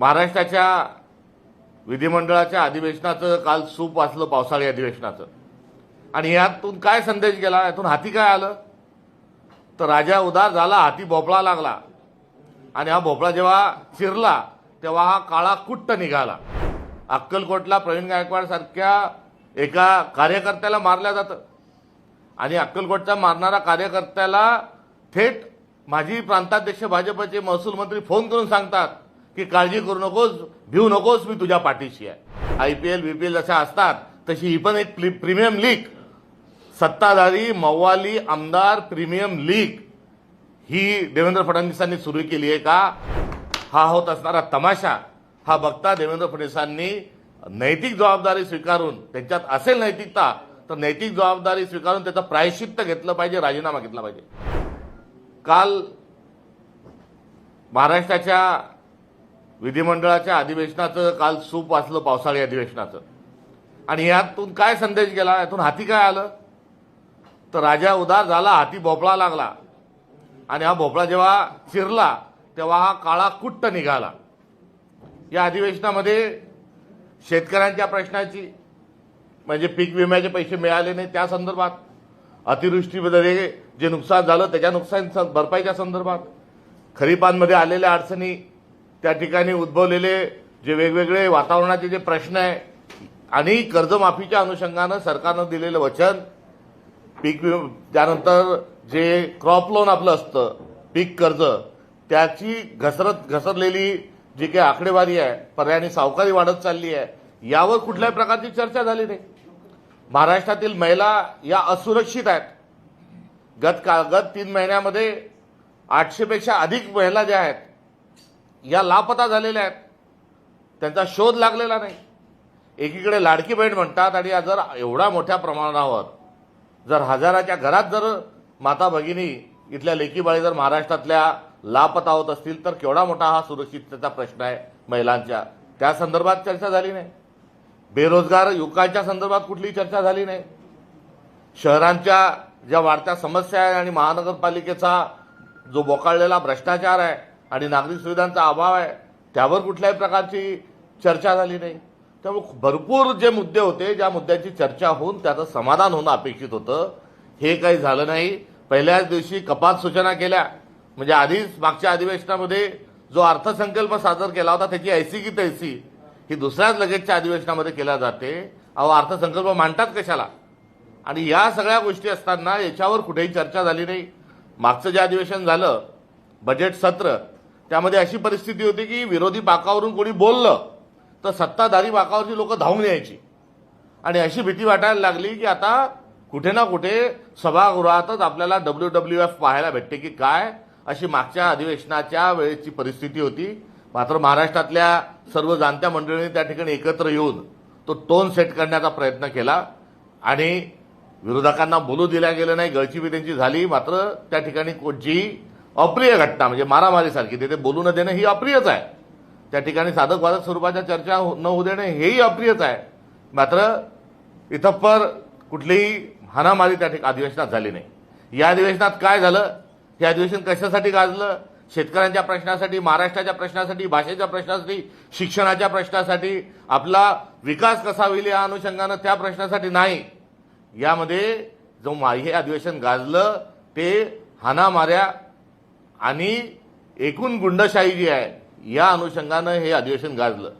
महाराष्ट्राच्या विधिमंडळाच्या अधिवेशनाचं काल सूप वाचलं पावसाळी अधिवेशनाचं. आणि यातून काय संदेश गेला? यातून हाती काय आलं? तर राजा उदार झाला हाती भोपळा लागला. आणि हा भोपळा जेव्हा चिरला तेव्हा हा काळा कुट्ट निघाला. अक्कलकोटला प्रवीण गायकवाड सारख्या एका कार्यकर्त्याला मारल्या जातं. आणि अक्कलकोटचा मारणारा कार्यकर्त्याला थेट माजी प्रांताध्यक्ष भाजपचे महसूल मंत्री फोन करून सांगतात की काळजी करू नकोस भिवू नकोस मी तुझ्या पाठीशी आहे. I P L B P L जशा असतात तशी ही पण एक प्रीमियम लीग. सत्ताधारी मव्वाली आमदार प्रीमियम लीग. ही देवेंद्र फडणवीसांनी सुरू केली आहे का? हा होत असणारा तमाशा. हा बघता देवेंद्र फडणवीसांनी नैतिक जबाबदारी स्वीकारून त्यांच्यात असेल नैतिकता तर नैतिक जबाबदारी स्वीकारून त्याचं प्रायश्चित्त घेतलं पाहिजे राजीनामा घेतला पाहिजे. काल महाराष्ट्राच्या विधिमंडळाच्या अधिवेशनाचं काल सूप वाचलं पावसाळी अधिवेशनाचं. आणि यातून काय संदेश गेला? यातून हाती काय आलं? तर राजा उदार झाला हाती भोपळा लागला. आणि हा भोपळा जेव्हा चिरला तेव्हा हा काळा कुट्ट निघाला. या अधिवेशनामध्ये शेतकऱ्यांच्या प्रश्नाची म्हणजे पीक विम्याचे पैसे मिळाले नाही त्या संदर्भात अतिवृष्टीमध्ये जे नुकसान झालं त्याच्या नुकसान भरपाईच्या संदर्भात खरीपांमध्ये आलेल्या अडचणी त्या ठिकाणी उद्भवलेले जे वेगवेगळे वातावरणाचे जे प्रश्न आहे आणि कर्जमाफीच्या अनुषंगानं सरकारनं दिलेलं वचन पीक त्यानंतर जे क्रॉप लोन आपलं असतं पीक कर्ज त्याची घसरत घसरलेली जी काही आकडेवारी आहे पर्यायाने सावकारी वाढत चालली आहे यावर कुठल्याही प्रकारची चर्चा झाली नाही. महाराष्ट्रातील महिला या असुरक्षित आहेत. गत का गत तीन महिन्यामध्ये आठशेपेक्षा अधिक महिला ज्या आहेत या लापता झालेल्या आहेत. त्यांचा शोध लागलेला नाही. एकीकडे लाडकी बहीण म्हणतात आणि या जर एवढ्या मोठ्या प्रमाणावर जर हजाराच्या घरात जर माता भगिनी इथल्या लेकीबाळी जर महाराष्ट्रातल्या लापता होत असतील तर केवढा मोठा हा सुरक्षिततेचा प्रश्न आहे महिलांच्या. त्या संदर्भात चर्चा झाली नाही. बेरोजगार युवकांच्या संदर्भात कुठलीही चर्चा झाली नाही. शहरांच्या ज्या वाढत्या समस्या आहे आणि महानगरपालिकेचा जो बोकाळलेला भ्रष्टाचार आहे आणि नागरिक सुविधांचा अभाव आहे त्यावर कुठल्याही प्रकारची चर्चा झाली नाही. त्यामुळे भरपूर जे मुद्दे होते ज्या मुद्द्यांची चर्चा होऊन त्याचं समाधान होणं अपेक्षित होतं. हे काही झालं नाही. पहिल्याच दिवशी कपात सूचना केल्या. म्हणजे आधीच मागच्या अधिवेशनामध्ये जो अर्थसंकल्प सादर केला होता त्याची ऐसी की तैसी ही दुसऱ्याच लगेचच्या अधिवेशनामध्ये केल्या जाते. अहो अर्थसंकल्प मांडतात कशाला? आणि या सगळ्या गोष्टी असताना याच्यावर कुठेही चर्चा झाली नाही. मागचं जे अधिवेशन झालं बजेट सत्र त्यामध्ये अशी परिस्थिती होती की विरोधी बाकावरून कोणी बोललं तर सत्ताधारी बाकावरची लोक धावून यायची. आणि अशी भीती वाटायला लागली की आता कुठे ना कुठे सभागृहातच आपल्याला डब्ल्यू डब्ल्यू एफ पाहायला भेटते की काय अशी मागच्या अधिवेशनाच्या वेळेची परिस्थिती होती. मात्र महाराष्ट्रातल्या सर्व जाणत्या मंडळींनी त्या ठिकाणी एकत्र येऊन तो टोन सेट करण्याचा प्रयत्न केला. आणि विरोधकांना बोलू दिल्या गेलं नाही गळचीबी त्यांची झाली. मात्र त्या ठिकाणी कोणची अप्रिय घटना म्हणजे मारामारीसारखी तिथे बोलू न देणं ही अप्रियच आहे. त्या ठिकाणी साधक वादक स्वरूपाच्या चर्चा हो- न होऊ देणं हेही अप्रियच आहे. मात्र इथंपर कुठलीही हाणामारी त्या ठिकाणी अधिवेशनात झाली नाही. या अधिवेशनात काय झालं? हे अधिवेशन कशासाठी गाजलं? शेतकऱ्यांच्या प्रश्नासाठी महाराष्ट्राच्या प्रश्नासाठी भाषेच्या प्रश्नासाठी शिक्षणाच्या प्रश्नासाठी? आपला विकास कसा होईल या अनुषंगानं त्या प्रश्नासाठी नाही. यामध्ये जो मा- हे अधिवेशन गाजलं ते हाणामाऱ्या आणि एकूण गुंडशाही जी आहे या अनुषंगानं हे अधिवेशन गाजलं.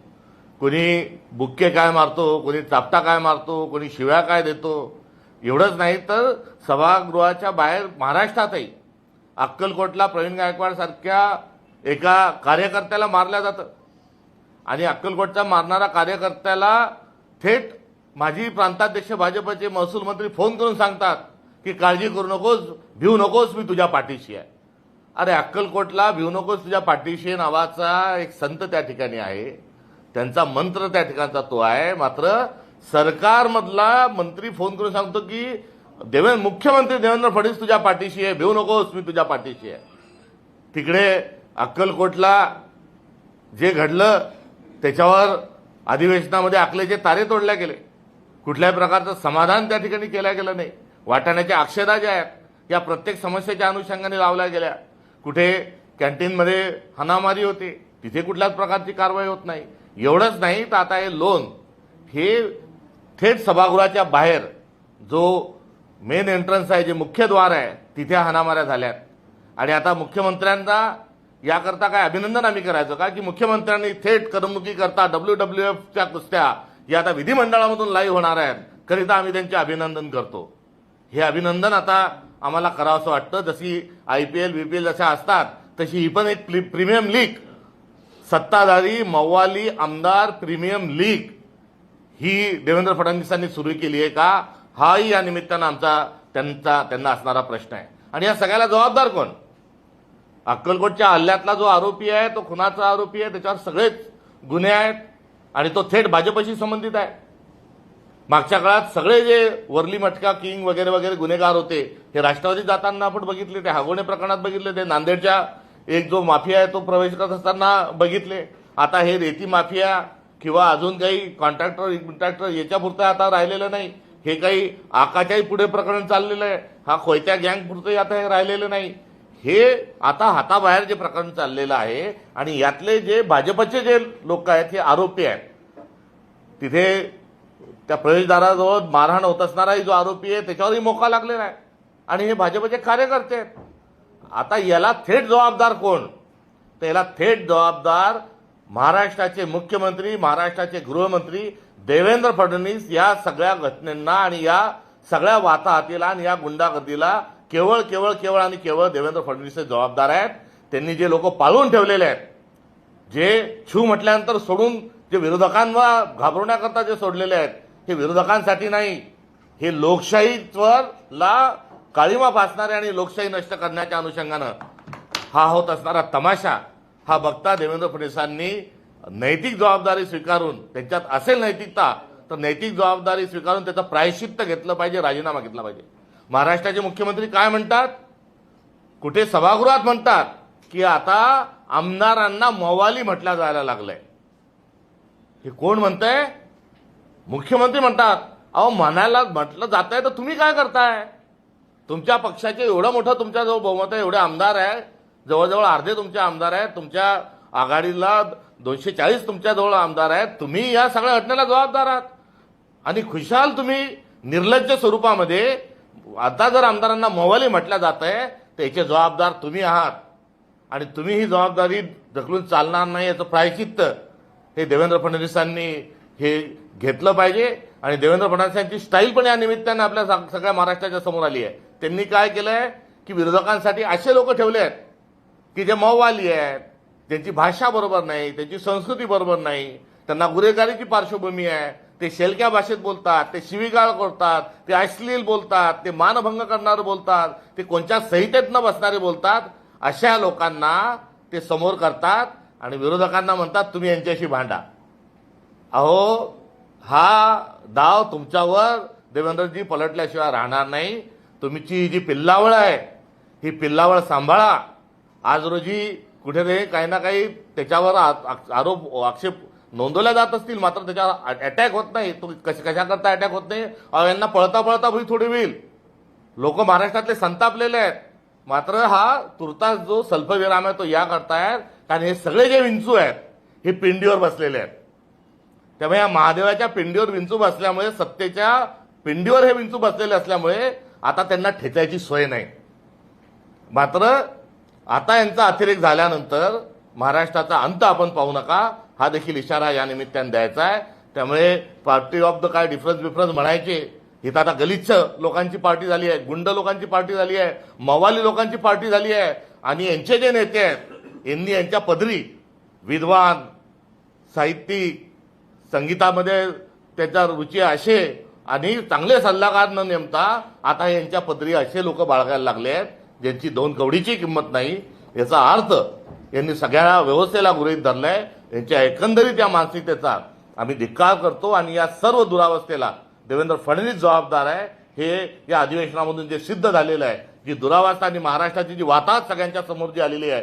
कोणी बुक्के काय मारतो कोणी चापटा काय मारतो कोणी शिव्या काय देतो एवढंच नाही तर सभागृहाच्या बाहेर महाराष्ट्रातही अक्कलकोटला प्रवीण गायकवाडसारख्या एका कार्यकर्त्याला मारल्या जातं. आणि अक्कलकोटचा मारणारा कार्यकर्त्याला थेट माजी प्रांताध्यक्ष भाजपचे महसूल मंत्री फोन करून सांगतात की काळजी करू नकोस भिवू नकोस मी तुझ्या पाठीशी आहे. अरे अक्कलकोटला भिवू नकोस तुझ्या पाठीशी आहे नावाचा एक संत त्या ठिकाणी आहे. त्यांचा मंत्र त्या ठिकाणचा तो आहे. मात्र सरकारमधला मंत्री फोन करून सांगतो की देवेंद्र मुख्यमंत्री देवेंद्र फडणवीस तुझ्या पाठीशी आहे. भिवू नकोस मी तुझ्या पाठीशी आहे. तिकडे अक्कलकोटला जे घडलं त्याच्यावर अधिवेशनामध्ये आकलेचे तारे तोडल्या गेले. कुठल्याही प्रकारचं समाधान त्या ठिकाणी केलं गेलं नाही. वाटाण्याच्या अक्षदा ज्या आहेत या प्रत्येक समस्येच्या अनुषंगाने लावल्या गेल्या. कुठे कॅन्टीनमध्ये हाणामारी होते तिथे कुठल्याच प्रकारची कारवाई होत नाही. एवढंच नाही तर आता हे लोन हे थेट सभागृहाच्या बाहेर जो मेन एंट्रन्स आहे जे मुख्य द्वार आहे तिथे हाणामाऱ्या झाल्यात. आणि आता मुख्यमंत्र्यांना याकरता काय अभिनंदन आम्ही करायचं का? की मुख्यमंत्र्यांनी थेट करमणुकी करता डब्ल्यू डब्ल्यू एफच्या कुस्त्या या आता विधिमंडळामधून लाईव्ह होणार आहेत. करिता आम्ही त्यांचे अभिनंदन करतो. हे अभिनंदन आता आम्हाला करावंसं वाटतं. जशी आय पी एल बीपीएल जशा असतात तशी ही पण एक प्रीमियम लीग. सत्ताधारी मव्वाली आमदार प्रीमियम लीग. ही देवेंद्र फडणवीसांनी सुरू केली आहे का? हाही या निमित्तानं आमचा त्यांचा त्यांना असणारा प्रश्न आहे. आणि या सगळ्याला जबाबदार कोण? अक्कलकोटच्या हल्ल्यातला जो आरोपी आहे तो खुनाचा आरोपी आहे त्याच्यावर सगळेच गुन्हे आहेत आणि तो थेट भाजपशी संबंधित आहे. मागच्या काळात सगळे जे वरली मटका किंग वगैरे वगैरे गुन्हेगार होते हे राष्ट्रवादी जाताना आपण बघितले ते हागोणे प्रकरणात बघितले ते नांदेडच्या एक जो माफिया आहे तो प्रवेश करत असताना बघितले. आता हे रेती माफिया किंवा अजून काही कॉन्ट्रॅक्टर कॉन्ट्रॅक्टर याच्यापुरतं आता राहिलेलं नाही. हे काही आकाच्याही पुढे प्रकरण चाललेलं आहे. हा खोयत्या गँग पुरतंही आता हे राहिलेलं नाही. हे आता हाताबाहेर जे प्रकरण चाललेलं आहे आणि यातले जे भाजपचे जे लोक आहेत हे आरोपी आहेत. तिथे त्या प्रवेशदाराजवळ मारहाण होत असणाराही जो आरोपी आहे त्याच्यावरही मोका लागलेला आहे. आणि हे भाजपचे कार्यकर्ते आहेत. आता याला थेट जबाबदार कोण? तर याला थेट जबाबदार महाराष्ट्राचे मुख्यमंत्री महाराष्ट्राचे गृहमंत्री देवेंद्र फडणवीस या सगळ्या घटनेंना आणि या सगळ्या वाताहतीला आणि या गुंडागर्दीला केवळ केवळ केवळ आणि केवळ देवेंद्र फडणवीस जबाबदार आहेत. त्यांनी जे लोक पाळून ठेवलेले आहेत जे छू म्हटल्यानंतर सोडून जे विरोधकांना घाबरवण्याकरता जे सोडलेले आहेत हे विरोधकांसाठी नाही. हे लोकशाहीवर ला काळीमा फासणारे आणि लोकशाही नष्ट करण्याच्या अनुषंगानं हा होत असणारा तमाशा हा बघता देवेंद्र फडणवीसांनी नैतिक जबाबदारी स्वीकारून त्यांच्यात असेल नैतिकता तर नैतिक जबाबदारी स्वीकारून त्याचं प्रायश्चित्त घेतलं पाहिजे राजीनामा घेतला पाहिजे. महाराष्ट्राचे मुख्यमंत्री काय म्हणतात? कुठे सभागृहात म्हणतात की आता आमदारांना मवाली म्हटल्या जायला लागलंय. हे कोण म्हणतंय? मुख्यमंत्री म्हणतात. अहो म्हणायला म्हटलं जात आहे तर तुम्ही काय करताय? तुमच्या पक्षाचे एवढं मोठं तुमच्याजवळ बहुमत आहे एवढे आमदार आहे. जवळजवळ अर्धे तुमचे आमदार आहेत. तुमच्या आघाडीला दोनशे चाळीस तुमच्याजवळ आमदार आहेत. तुम्ही या सगळ्या घटनेला जबाबदार आहात. आणि खुशाल तुम्ही निर्लज्ज स्वरूपामध्ये आता जर आमदारांना मोवाली म्हटलं जात आहे त्याचे जबाबदार तुम्ही आहात. आणि तुम्ही ही जबाबदारी ढकलून चालणार नाही याचं प्रायचित्त हे देवेंद्र फडणवीसांनी हे घेतलं पाहिजे आणि देवेंद्र फडणवीसांची स्टाईल पण या निमित्तानं आपल्या सगळ्या महाराष्ट्राच्या समोर आली आहे. त्यांनी काय केलं आहे की विरोधकांसाठी असे लोक ठेवले आहेत की जे मौवाली आहेत त्यांची भाषा बरोबर नाही त्यांची संस्कृती बरोबर नाही त्यांना गुन्हेगारीची पार्श्वभूमी आहे ते शेलक्या भाषेत बोलतात ते शिवीगाळ करतात ते अश्लील बोलतात ते मानभंग करणारे बोलतात ते कोणत्या संहितेत न बसणारे बोलतात अशा लोकांना ते समोर करतात. आणि विरोधकांना म्हणतात तुम्ही यांच्याशी भांडा. अहो हा दाव तुमच्यावर देवेंद्रजी पलटल्याशिवाय राहणार नाही. तुमची जी पिल्लावळ आहे ही पिल्लावळ सांभाळा. आज रोजी कुठेतरी काही ना काही त्याच्यावर आरोप आक्षेप नोंदवल्या जात असतील मात्र त्याच्यावर अटॅक होत नाही. तो कशा कशाकरता अटॅक होत नाही? अहो यांना पळता पळता भुई थोडी होईल. लोक महाराष्ट्रातले संतापलेले आहेत. मात्र हा तुर्तास जो सल्पविराम आहे तो या करतायत. कारण हे सगळे जे विंचू आहेत हे पिंडीवर बसलेले आहेत. त्यामुळे या महादेवाच्या पिंडीवर विंचू बसल्यामुळे सत्तेच्या पिंडीवर हे विंचू बसलेले असल्यामुळे आता त्यांना ठेचायची सोय नाही. मात्र आता यांचा अतिरेक झाल्यानंतर महाराष्ट्राचा अंत आपण पाहू नका हा देखील इशारा या निमित्ताने द्यायचा आहे. त्यामुळे पार्टी ऑफ द काय डिफरन्स बिफरन्स म्हणायचे ही तर आता गलिच्छ लोकांची पार्टी झाली आहे गुंड लोकांची पार्टी झाली आहे मवाली लोकांची पार्टी झाली आहे आणि यांचे जे नेते आहेत यांनी यांच्या पदरी विद्वान साहित्यिक संगीतामध्ये त्याच्या रुची असे आणि चांगले सल्लागार न नेमता आता यांच्या पदरी असे लोक बाळगायला लागले आहेत ज्यांची दोन कवडीची किंमत नाही. याचा अर्थ यांनी सगळ्या व्यवस्थेला गृहीत धरलाय यांच्या एकंदरीत या मानसिकतेचा आम्ही धिक्कार करतो आणि या सर्व दुरावस्थेला देवेंद्र फडणवीस जबाबदार आहे. हे या अधिवेशनामधून जे सिद्ध झालेलं आहे जी दुरावस्था आणि महाराष्ट्राची जी वाताहत सगळ्यांच्या समोर जी आलेली आहे